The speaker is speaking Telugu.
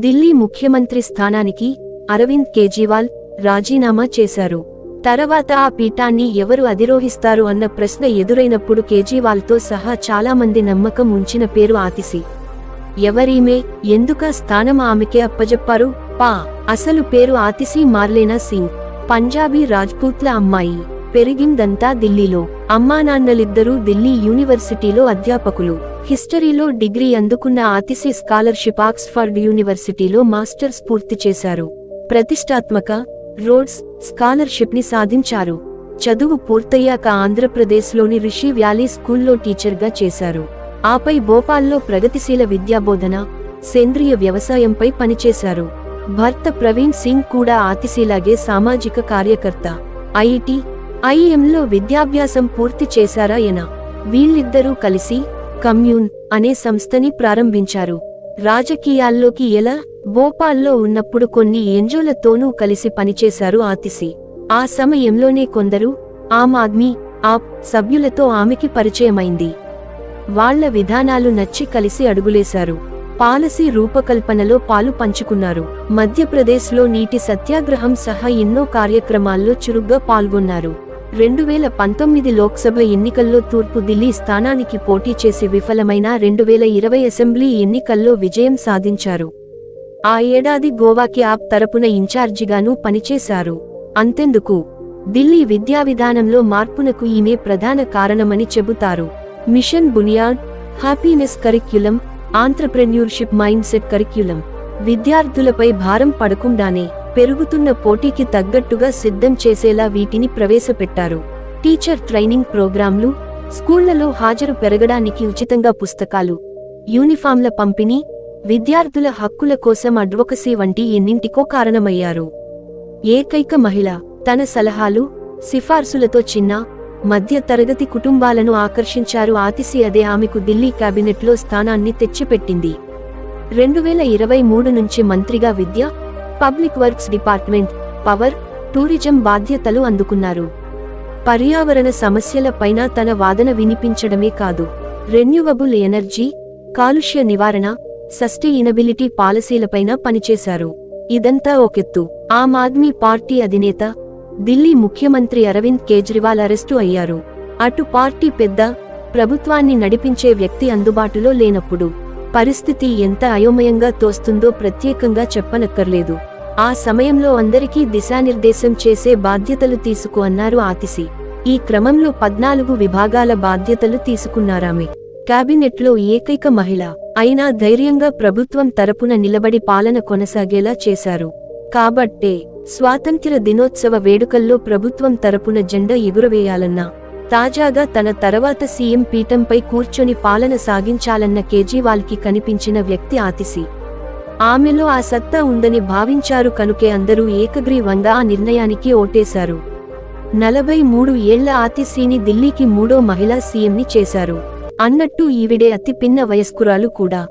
ఢిల్లీ ముఖ్యమంత్రి స్థానానికి అరవింద్ కేజ్రీవాల్ రాజీనామా చేశారు. తర్వాత ఆ పీఠాన్ని ఎవరు అధిరోహిస్తారు అన్న ప్రశ్న ఎదురైనప్పుడు కేజ్రీవాల్తో సహా చాలామంది నమ్మకం ఉంచిన పేరు ఆతిసి. ఎవరీమే ఎందుక స్థానం ఆమెకే అప్పజెప్పారు? పా అసలు పేరు ఆతిసి మార్లేనా సింగ్? పంజాబీ రాజ్పూత్ల అమ్మాయి. పెరిగిందంతా ఢిల్లీలో. అమ్మానాన్నలిద్దరూ ఢిల్లీ యూనివర్సిటీలో అధ్యాపకులు. హిస్టరీలో డిగ్రీ అందుకున్న ఆతిసి స్కాలర్షిప్ ఆక్స్ఫర్డ్ యూనివర్సిటీలో మాస్టర్స్ పూర్తి చేశారు. ప్రతిష్టాత్మక రోడ్స్ స్కాలర్షిప్ని సాధించారు. చదువు పూర్తయ్యాక ఆంధ్రప్రదేశ్లోని రిషి వ్యాలీ స్కూల్లో టీచర్గా చేశారు. ఆపై భోపాల్లో ప్రగతిశీల విద్యాబోధన సేంద్రియ వ్యవసాయంపై పనిచేశారు. భర్త ప్రవీణ్ సింగ్ కూడా ఆతిశీలాగే సామాజిక కార్యకర్త ఐఐటి ఐఎంలో విద్యాభ్యాసం పూర్తి చేశారా ఎన వీళ్ళిద్దరూ కలిసి కమ్యూన్ అనే సంస్థని ప్రారంభించారు. రాజకీయాల్లోకి ఎలా? భోపాల్లో ఉన్నప్పుడు కొన్ని ఎంజోలతోనూ కలిసి పనిచేశారు ఆతిసి ఆ సమయంలోనే కొందరు ఆమ్ ఆద్మీ ఆప్ సభ్యులతో ఆమెకి పరిచయమైంది. వాళ్ళ విధానాలు నచ్చి కలిసి అడుగులేశారు. పాలసీ రూపకల్పనలో పాలు పంచుకున్నారు. మధ్యప్రదేశ్లో నీటి సత్యాగ్రహం సహా ఎన్నో కార్యక్రమాల్లో చురుగ్గా పాల్గొన్నారు. రెండు వేల పంతొమ్మిది లోక్సభ ఎన్నికల్లో తూర్పు ఢిల్లీ స్థానానికి పోటీ చేసి విఫలమైన రెండు వేల ఇరవై అసెంబ్లీ ఎన్నికల్లో విజయం సాధించారు. ఆ ఏడాది గోవాకి ఆప్ తరపున ఇన్ఛార్జిగానూ పనిచేశారు. అంతెందుకు? ఢిల్లీ విద్యా విధానంలో మార్పునకు ఈమె ప్రధాన కారణమని చెబుతారు. Mission Buniyaad happiness curriculum entrepreneurship mindset curriculum. విద్యార్థులపై భారం పడకుండానే పెరుగుతున్న పోటీకి తగ్గట్టుగా సిద్ధం చేసేలా వీటిని ప్రవేశపెట్టారు. టీచర్ ట్రైనింగ్ ప్రోగ్రాంలు స్కూళ్ళలో హాజరు పెరగడానికి ఉచితంగా పుస్తకాలు యూనిఫామ్ల పంపిణీ విద్యార్థుల హక్కుల కోసం అడ్వొకసీ వంటి ఎన్నింటికో కారణమయ్యారు. ఏకైక మహిళ తన సలహాలు సిఫార్సులతో చిన్న మధ్య తరగతి కుటుంబాలను ఆకర్షించారు ఆతిసి అదే ఆమెకు ఢిల్లీ కేబినెట్లో స్థానాన్ని తెచ్చిపెట్టింది. రెండు వేల ఇరవై మూడు నుంచి మంత్రిగా విద్య public works department power tourism బాధ్యతలు అందుకున్నారు. పర్యావరణ సమస్యలపైన తన వాదన వినిపించడమే కాదు. రెన్యూవబుల్ ఎనర్జీ కాలుష్య నివారణ సస్టైనబిలిటీ పాలసీలపైన పనిచేశారు. ఇదంతా ఒకెత్తు ఆమ్ ఆద్మీ పార్టీ అధినేత ఢిల్లీ ముఖ్యమంత్రి అరవింద్ కేజ్రీవాల్ అరెస్టు అయ్యారు. అటు పార్టీ పెద్ద ప్రభుత్వాన్ని నడిపించే వ్యక్తి అందుబాటులో లేనప్పుడు పరిస్థితి ఎంత అయోమయంగా తోస్తుందో ప్రత్యేకంగా చెప్పనక్కర్లేదు. ఆ సమయంలో అందరికీ దిశానిర్దేశం చేసే బాధ్యతలు తీసుకు అన్నారు ఆతిసి ఈ క్రమంలో పద్నాలుగు విభాగాల బాధ్యతలు తీసుకున్నారామె. కేబినెట్లో ఏకైక మహిళ. అయినా ధైర్యంగా ప్రభుత్వం తరపున నిలబడి పాలన కొనసాగేలా చేశారు. కాబట్టే స్వాతంత్ర్య దినోత్సవ వేడుకల్లో ప్రభుత్వం తరపున జెండా ఎగురవేయాలన్నా తాజాగా తన తర్వాత సీఎం పీఠంపై కూర్చొని పాలన సాగించాలన్న కేజ్రీవాల్కి కనిపించిన వ్యక్తి ఆతిసి ఆమెలో ఆ సత్తా ఉందని భావించారు కనుకే అందరూ ఏకగ్రీవంగా ఆ నిర్ణయానికి ఓటేశారు. నలభై మూడు ఏళ్ళ ఆతిసీని ఢిల్లీకి మూడో మహిళా సీఎంని చేశారు. అన్నట్టు ఈవిడే అతి పిన్న వయస్కురాలు కూడా.